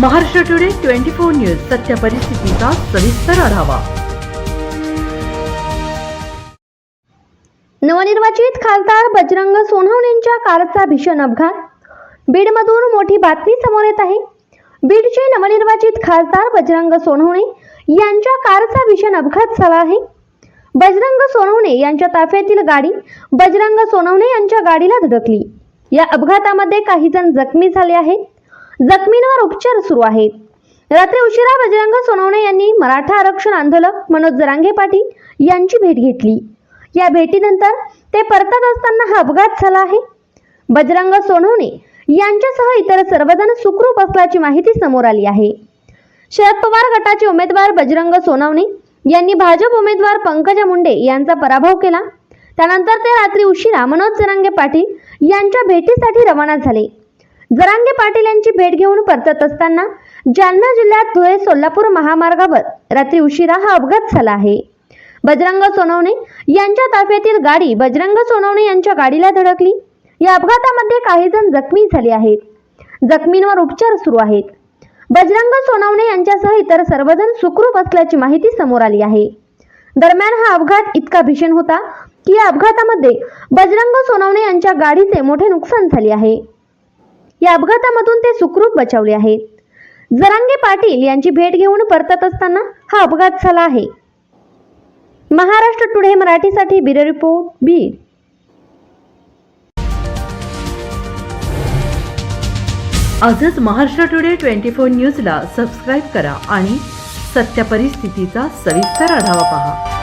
Maharashtra today twenty four news सत्य परिस्थितीचा सविस्तर आढावा. नवनिर्वाचित खासदार बजरंग सोनवणेंच्या कारचा भीषण अपघात. बीडमधून मोठी बातमी समोर येत आहे. बीडचे नवनिर्वाचित खासदार बजरंग सोनवणे यांच्या कारचा भीषण अपघात झाला आहे. बजरंग सोनवणे यांच्या ताफ्यातील गाडी बजरंग सोनवणे यांच्या गाडीला धडकली. या अपघातामध्ये काही जण जखमी झाले आहेत. जखमींवर उपचार सुरू आहेत. रात्री उशिरा बजरंग सोनवणे यांनी मराठा आरक्षण आंदोलक मनोज जरांगे पाटील यांची भेट घेतली. या भेटीनंतर ते परतत असताना हा अपघात झाला आहे. बजरंग सोनवणे यांच्यासह इतर सर्वजण सुखरूप असल्याची माहिती समोर आली आहे. शरद पवार गटाचे उमेदवार बजरंग सोनवणे यांनी भाजप उमेदवार पंकजा मुंडे यांचा पराभव केला. त्यानंतर ते रात्री उशिरा मनोज जरांगे पाटील यांच्या भेटीसाठी रवाना झाले. जरांगे पाटील यांची भेट घेऊन परतत असताना जालना जिल्ह्यात धुळे सोलापूर महामार्गावर रात्री उशिरा हा अपघात झाला आहे. बजरंग सोनवणे यांच्या ताफ्यातील गाडी बजरंग सोनवणे यांच्या गाडीला धडकली. या अपघातामध्ये काही जण जखमी झाले आहेत. जखमींवर उपचार सुरू आहेत. बजरंग सोनवणे यांच्यासह इतर सर्वजण सुखरूप असल्याची माहिती समोर आली आहे. दरम्यान हा अपघात इतका भीषण होता की या अपघातामध्ये बजरंग सोनवणे यांच्या गाडीचे मोठे नुकसान झाले आहे. या अपघातामधून ते सुखरूप बचावले आहेत. जरांगे पाटील यांची भेट घेऊन परतत असताना हा अपघात झाला आहे. महाराष्ट्र टुडे मराठीसाठी ब्युरो रिपोर्ट बीड. आजच महाराष्ट्र टुडे ट्वेंटी फोर न्यूजला सबस्क्राईब करा आणि सत्य परिस्थितीचा सविस्तर आढावा पहा.